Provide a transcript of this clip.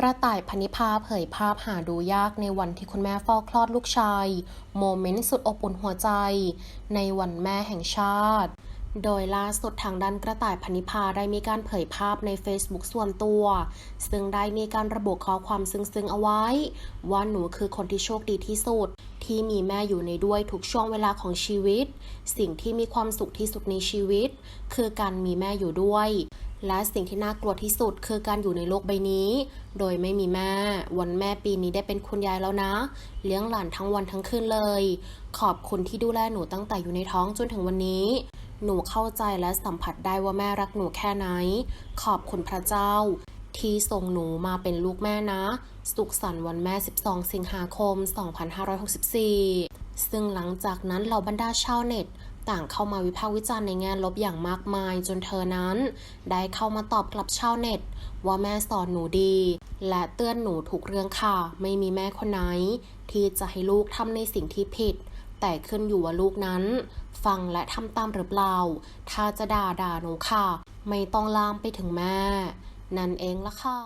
กระต่ายพนิพาเผยภาพหาดูยากในวันที่คุณแม่เฝ้าคลอดลูกชาย โมเมนต์สุดอบอุ่นหัวใจ ในวันแม่แห่งชาติ โดยล่าสุดทางด้านกระต่ายพนิพาได้มีการเผยภาพใน Facebook ส่วนตัว ซึ่งได้มีการระบุข้อความซึ้งๆเอาไว้ ว่าหนูคือคนที่โชคดีที่สุดที่มีแม่อยู่ในด้วยทุกช่วงเวลาของชีวิต สิ่งที่มีความสุขที่สุดในชีวิต คือการมีแม่อยู่ด้วย และสิ่งที่น่ากลัวที่สุดคือการอยู่ในโลกใบนี้ โดยไม่มีแม่ วันแม่ปีนี้ได้เป็นคุณยายแล้วนะ เลี้ยงหลานทั้งวันทั้งคืนเลย ขอบคุณที่ดูแลหนูตั้งแต่อยู่ในท้องจนถึงวันนี้ หนูเข้าใจและสัมผัสได้ว่าแม่รักหนูแค่ไหน ขอบคุณพระเจ้า ที่ส่งหนูมาเป็นลูกแม่นะ สุขสันต์วันแม่ 12 สิงหาคม 2564 ซึ่งหลังจากนั้นเหล่าบรรดาชาวเน็ต ต่างเข้ามาวิพากษ์วิจารณ์ในแง่ลบอย่างมากมายจนเธอนั้น ได้เข้ามาตอบกลับชาวเน็ต ว่าแม่สอนหนูดี และเตือนหนูถูกเรื่องค่ะ ไม่มีแม่คนไหน ที่จะให้ลูกทำในสิ่งที่ผิด แต่ขึ้นอยู่ว่าลูกนั้น ฟังและทำตามหรือเปล่า ถ้าจะด่าด่าหนูค่ะ ไม่ต้องลามไปถึงแม่ นั่นเองละค่ะ